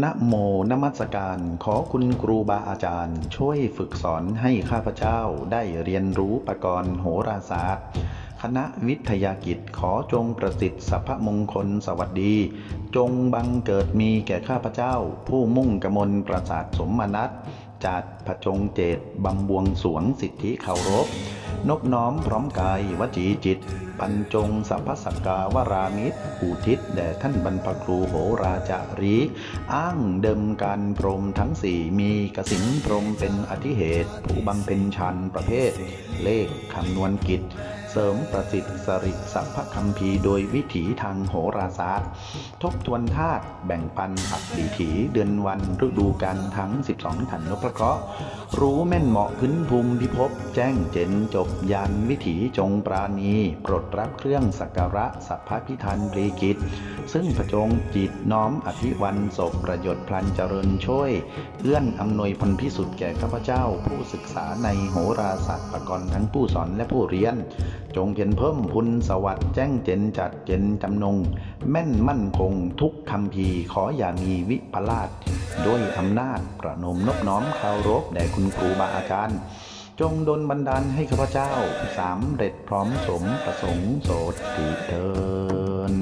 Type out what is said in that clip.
นะโมนมัสการ ขอคุณครูบาอาจารย์ ช่วยฝึกสอนให้ข้าพเจ้าได้เรียนรู้ประกรณ์โหราศาสตร์ คณะวิทยากิจขอจงประสิทธิ์สัพพมงคลสวัสดี จงบังเกิดมีแก่ข้าพเจ้า ผู้มุ่งกมลประสาทสมนัตจัดผจงเจตบำบวงสวงสิทธิเคารพ นบน้อมพร้อมกายวจีจิต ปัญจงสัพพสักกาวรามิตรอุทิศแด่ท่านบรรพครูโหราจารี อ้างเดิมการพรมทั้งสี่มีกสิงพรมเป็นอธิเหตุ ผู้บำเพ็ญชันประเภท เลขคำนวณกิจ เสริมประสิทธิ์สริสัพพคัมภีร์โดยวิถีทางโหราศาสตร์ ทบทวนธาตุแบ่งปันอักดีถีเดือนวันฤดูกาลทั้ง 12ถันนพเคราะห์รู้แม่นเหมาะขึ้นภูมิพิภพแจ้งเจนจบยันวิถีจงปราณีปรดรับเครื่องสักการะสัพพพิธันปรีกิจ ซึ่งพระจงจิตน้อมอธิวันศพประโยชน์พลันเจริญช่วย เอื้อนอำนวยพลพิสุทธิ์แก่ข้าพเจ้า ผู้ศึกษาในโหราศาสตร์ประกรณ์ทั้งผู้สอนและผู้เรียน จงเพียนเพิ่มพุนสวัสด์แจ้งเจนจัดเจนจำนง แม่นมั่นคงทุกคำพีขออย่ามีวิปลาสด้วยอำนาจประนมนบน้อมเคารพแด่คุณครูบาอาจารย์ จงดลบันดาลให้ข้าพเจ้าสามเร็จพร้อมสมประสงค์โสติเดิน